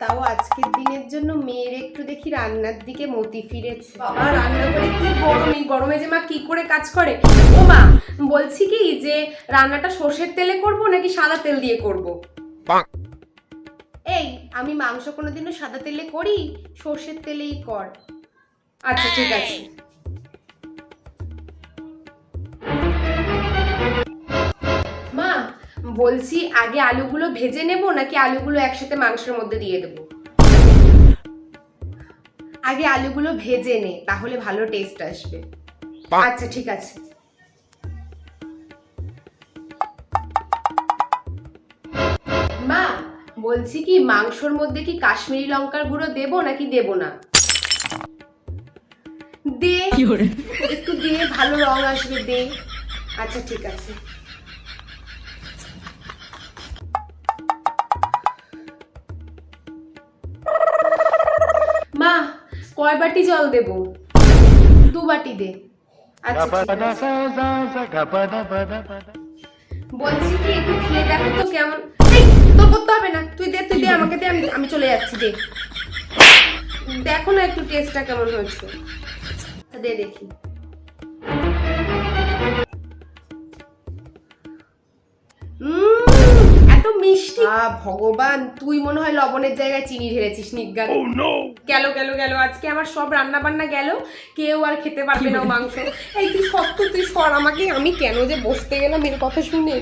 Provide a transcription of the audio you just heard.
তাও আজকের দিনের জন্য মেয়ের একটু দেখি রান্নার দিকে মতি ফিরেছে। বাবা রান্না করে কি গরম এই গরমে যে মা কি করে কাজ করে? ও মা বলছি কি যে রান্নাটা সর্ষের তেলে করব নাকি সাদা তেল দিয়ে করব? এই আমি মাংস কোনোদিনও সাদা তেলে করি সর্ষের তেলেই কর। আচ্ছা ঠিক আছে। বলছি আগে আলুগুলো ভেজে নেব নাকি আলুগুলো একসাথে মাংসের মধ্যে দিয়ে দেব? আগে আলুগুলো ভেজে নে তাহলে ভালো টেস্ট আসবে। আচ্ছা ঠিক আছে। মা বলছি কি মাংসর মধ্যে কি কাশ্মীরি লঙ্কার গুঁড়ো দেব নাকি দেব না? দে। একটু দিয়ে ভালো রং আসবে দে। আচ্ছা ঠিক আছে। মা, কয় বাটি জল দেব? দু বাটি দে। আচ্ছা বলছি কি, একটু খেয়ে দেখো তো কেমন। তো করতে হবে না। তুই দে তুই দে, আমাকে দে, আমি আমি চলে যাচ্ছি, দে। দেখো না একটু টেস্টটা কেমন হয়েছে। দে দেখি। মিষ্টি? ভগবান তুই মনে হয় লবণের জায়গায় চিনি ঢেলেছিস নিজ্ঞান। গেল গেল গেল আজকে আমার সব রান্না বান্না গেল। কেউ আর খেতে পারবে না মাংস। এই তুই সত্য তুই সর আমাকে আমি কেন যে বসতে গেলাম এর কথা শুনে?